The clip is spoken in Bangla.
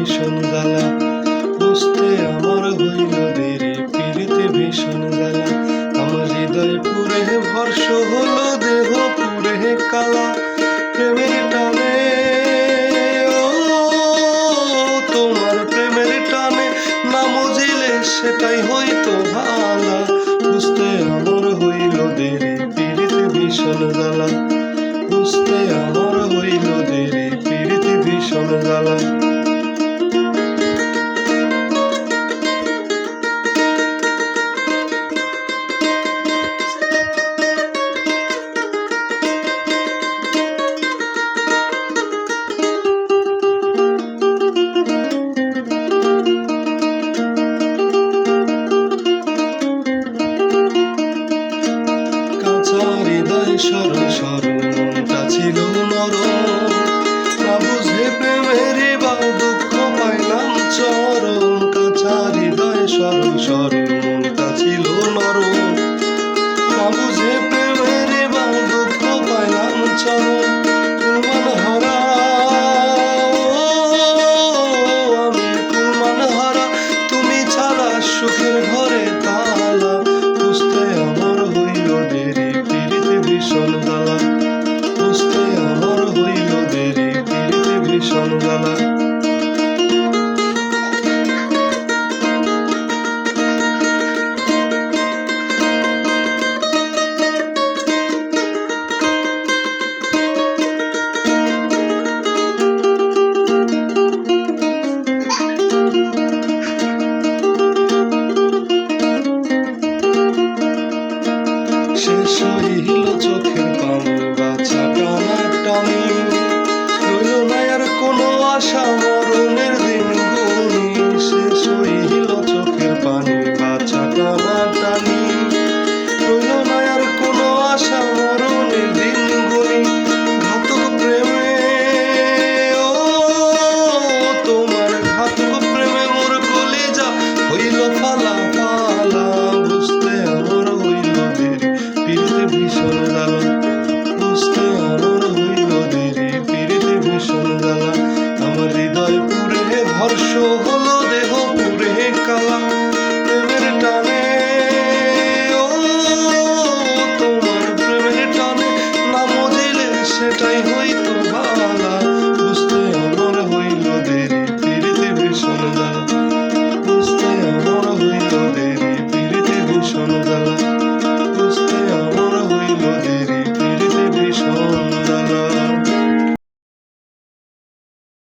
ভীষণ জ্বালা বুঝতে আমার হইল দেরি ভীষণ আমার হৃদয় পুরে হলো, দেহ পুরে কালা, প্রেমের টানে। তোমার প্রেমের টানে, না মজিলে সেটাই হইতো ভালা। বুঝতে আমার হইল দেরি, পিড়িতে ভীষণ জ্বালা বুঝতে আমার হইল দেরি, পিড়িতে ভীষণ জ্বালা সরল সরল ছিল নরম। না বুঝে প্রেমের বা দুঃখ পাইলাম চরম কাঁচা হৃদয় সরল সরল ছিল নরম। না বুঝে প্রেমের বা দুঃখ পাইলাম চরম টানা রইল না আর কোনো আশা মরণের দিন গুনি ঘাতক প্রেমে, ও, তোমার ঘাতক প্রেমে মোর যা হইল ফালা ফালা, বুঝতে আমার হইল দেরি। পিড়িতে ভীষণ জ্বালা সেটাই হইতো